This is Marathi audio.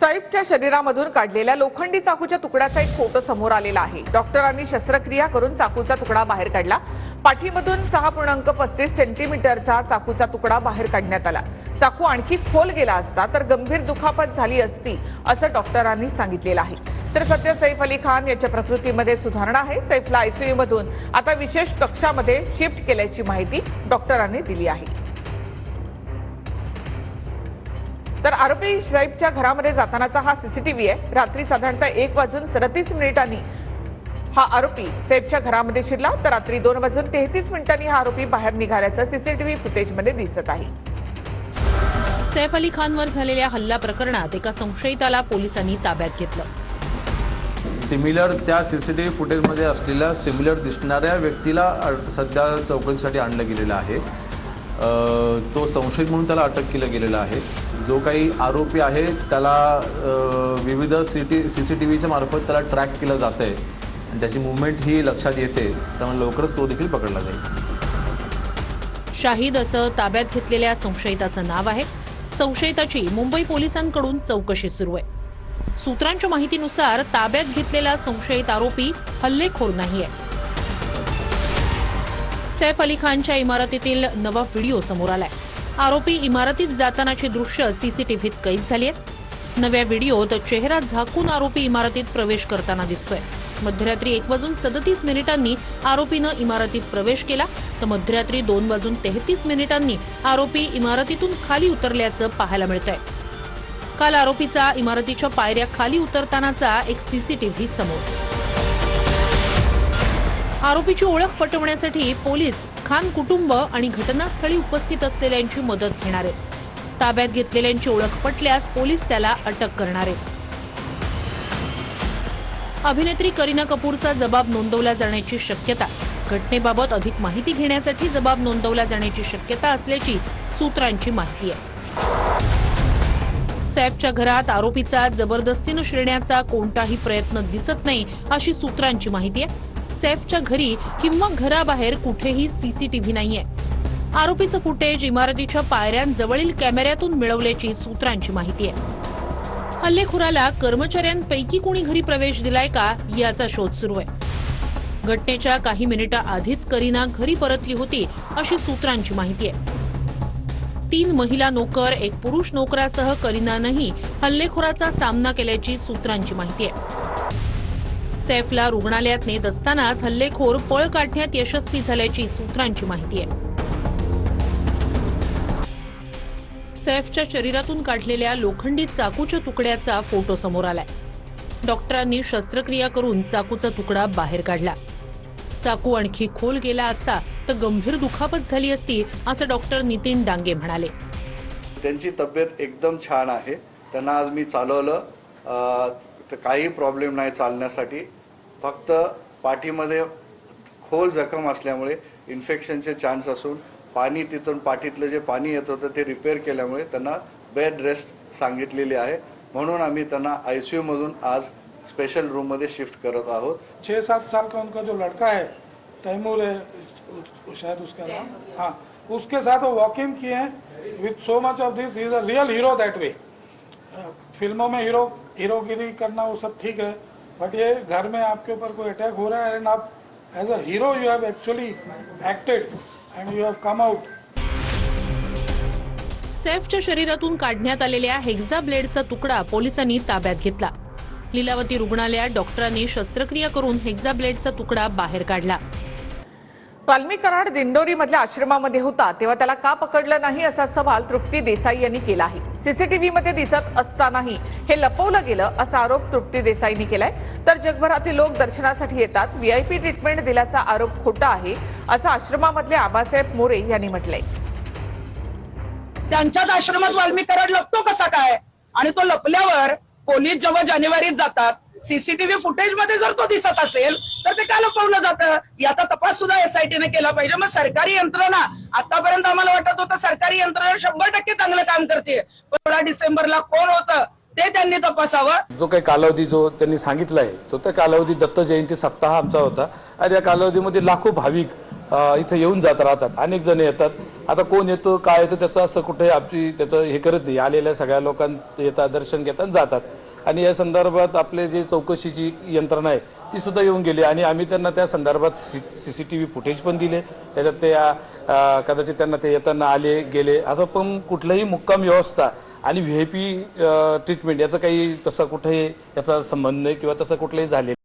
सैफच्या शरीरामधून काढलेल्या लोखंडी चाकूच्या तुकड्याचा एक फोटो समोर आलेला आहे. डॉक्टरांनी शस्त्रक्रिया करून चाकूचा तुकडा बाहेर काढला. पाठीमधून सहा पूर्णांक पस्तीस सेंटीमीटरचा चाकूचा तुकडा बाहेर काढण्यात आला. चाकू आणखी खोल गेला असता तर गंभीर दुखापत झाली असती असं डॉक्टरांनी सांगितलेलं आहे. तर सध्या सैफ अली खान याच्या प्रकृतीमध्ये सुधारणा आहे. सैफला आयसीयू मधून आता विशेष कक्षामध्ये शिफ्ट केल्याची माहिती डॉक्टरांनी दिली आहे. तर आरोपी सैफच्या घरामध्ये जातानाचा हा सीसीटीव्ही आहे. रात्री साधारणतः एक वाजून सदतीस मिनिटांनी हा आरोपी सैफच्या घरामध्ये शिरला. तर रात्री दोन वाजून तेहतीस मिनिटांनी हा आरोपी बाहेर निघाल्याचं सीसीटीव्ही फुटेजमध्ये दिसत आहे. सैफ अली खानवर झालेल्या हल्ला प्रकरणात एका संशयिताला पोलिसांनी ताब्यात घेतलं. सिमिलर त्या सी सी टी व्ही फुटेजमध्ये असलेल्या सिमिलर दिसणाऱ्या व्यक्तीला सध्या चौकशीसाठी आणलं गेलेलं आहे. तो संशयित म्हणून त्याला अटक केलं गेलेलं आहे. जो काही आरोपी आहे त्याला विविध C T C C T व्हीच्या मार्फत त्याला ट्रॅक केलं जातं आहे आणि त्याची मुवमेंट ही लक्षात येते त्यामुळे लवकरच तो देखील पकडला जाईल. शाहिद असं ताब्यात घेतलेल्या संशयिताचं नाव आहे. संशयिताची मुंबई पोलिसांकडून चौकशी सुरू आहे. सूत्रांच्या माहितीनुसार ताब्यात घेतलेला संशयित आरोपी हल्लेखोर नाही आहे. सैफ अली खानच्या इमारतीतील नवा व्हिडिओ समोर आलाय. आरोपी इमारतीत जातानाची दृश्य सीसीटीव्हीत कैद झाली आहेत नव्या व्हिडिओत चेहरा झाकून आरोपी इमारतीत प्रवेश करताना दिसतोय. मध्यरात्री एक वाजून सदतीस मिनिटांनी आरोपीनं इमारतीत प्रवेश केला. तर मध्यरात्री दोन वाजून तेहतीस मिनिटांनी आरोपी इमारतीतून खाली उतरल्याचं पाहायला मिळतंय. काल आरोपीचा इमारतीच्या पायऱ्या खाली उतरतानाचा एक सीसीटीव्ही समोर. आरोपीची ओळख पटवण्यासाठी पोलीस खान कुटुंब आणि घटनास्थळी उपस्थित असलेल्यांची मदत घेणार. आहेत ताब्यात घेतलेल्यांची ओळख पटल्यास पोलीस त्याला अटक करणार. आहेत अभिनेत्री करीना कपूरचा जबाब नोंदवला जाण्याची शक्यता. घटनेबाबत अधिक माहिती घेण्यासाठी जबाब नोंदवला जाण्याची शक्यता असल्याची सूत्रांची माहिती आहे. सॅबच्या घरात आरोपीचा जबरदस्तीनं शिरण्याचा कोणताही प्रयत्न दिसत नाही अशी सूत्रांची माहिती आहे. सैफच्या घरी किंवा घराबाहेर कुठेही सीसीटीव्ही नाहीये. आरोपीचं फुटेज इमारतीच्या पायऱ्यांजवळील कॅमेऱ्यातून मिळवल्याची सूत्रांची माहिती आहे. हल्लेखोराला कर्मचाऱ्यांपैकी कोणी घरी प्रवेश दिलाय का याचा शोध सुरू आहे. घटनेच्या काही मिनिटं आधीच करीना घरी परतली होती अशी सूत्रांची माहिती आहे. तीन महिला नोकर एक पुरुष नोकरासह करीनानंही हल्लेखोराचा सामना केल्याची सूत्रांची माहिती आहे. सैफला रुग्णालयात नेत असतानाच हल्लेखोर पळ काढण्यात यशस्वी झाल्याची सूत्रांची माहिती आहे. सैफच्या शरीरातून काढलेल्या लोखंडी चाकूच्या तुकड्याचा फोटो समोर आलाय. डॉक्टरांनी शस्त्रक्रिया करून चाकूचा तुकडा बाहेर काढला. चाकू आणखी खोल गेला असता तर गंभीर दुखापत झाली असती असं डॉक्टर नितीन डांगे म्हणाले. त्यांची तब्येत एकदम छान आहे. त्यांना आज मी चालवलं. तर काही प्रॉब्लेम नाही चालण्यासाठी. फक्त पाठीमध्ये खोल जखम असल्यामुळे इन्फेक्शनचे चान्स असून पाणी तिथून पाठीतलं जे पाणी येत होतं ते रिपेअर केल्यामुळे त्यांना बेड रेस्ट सांगितलेली आहे. म्हणून आम्ही त्यांना आय सी यूमधून आज स्पेशल रूममध्ये शिफ्ट करत आहोत. छः सात साल का उनका जो लड़का है तैमूर है उस- शायद उसका नाम? हाँ उसके साथ वो वॉक इन किए हैं. With so much of this is a real hero that way फिल्मों में हीरो हीरोगिरी करना वो सब ठीक है बट ये घर में आपके ऊपर कोई अटैक हो रहा है एंड आप as a hero you have actually acted and you have come out सैफच्या शरीरातून काढण्यात आलेल्या हेक्झा ब्लेडचा तुकडा पोलिसांनी ताब्यात घेतला. लीलावती रुग्णालयात डॉक्टरांनी शस्त्रक्रिया करून हेक्झा ब्लेडचा तुकडा बाहेर काढला. वाल्मी कराड दिंडोरी मधल्या आश्रमामध्ये होता तेव्हा त्याला का पकडलं नाही असा सवाल तृप्ती देसाई यांनी केला आहे सीसीटीव्ही मध्ये दिसत असतानाही हे लपवलं गेलं असा आरोप तृप्ती देसाईंनी केलाय. तर जगभरातील लोक दर्शनासाठी येतात. व्हीआयपी ट्रीटमेंट दिल्याचा आरोप खोटा आहे असं आश्रमामधले आबासाहेब मोरे यांनी म्हटलंय. त्यांच्याच आश्रमात वाल्मी कराड लपतो कसा काय? आणि तो लपल्यावर पोलीस जेव्हा जानेवारीत जातात सीसीटीव्ही फुटेजमध्ये जर तो दिसत असेल तर ते का लपवलं जातं? याचा तपास सुद्धा एसआयटीने केला पाहिजे. मग सरकारी यंत्रणा आतापर्यंत आम्हाला वाटत होतं सरकारी यंत्रणा शंभर टक्के चांगलं काम करते. सोळा डिसेंबरला कोण होतं ते त्यांनी तपासावं. जो काही कालावधी जो त्यांनी सांगितला आहे तो त्या कालावधी दत्त जयंती सप्ताह आमचा होता. आणि या कालावधीमध्ये लाखो भाविक इथं येऊन जात राहतात. अनेक जण येतात. आता कोण येतो काय येतो त्याचं असं कुठे आमची त्याचं हे करत नाही. आलेल्या सगळ्या लोकांचं येतात दर्शन घेतात जातात. आणि या संदर्भात आपले जे चौकशीची यंत्रणा आहे ती सुद्धा येऊन गेली. आणि आम्ही त्यांना त्या संदर्भात C C C T V footage पण दिले. त्याच्यात ते कदाचित त्यांना ते येताना आले गेले. असं पण कुठलंही मुक्काम व्यवस्था आणि व्ही आय पी ट्रीटमेंट याचं काही तसं कुठेही याचा संबंध नाही किंवा तसं कुठलंही झाले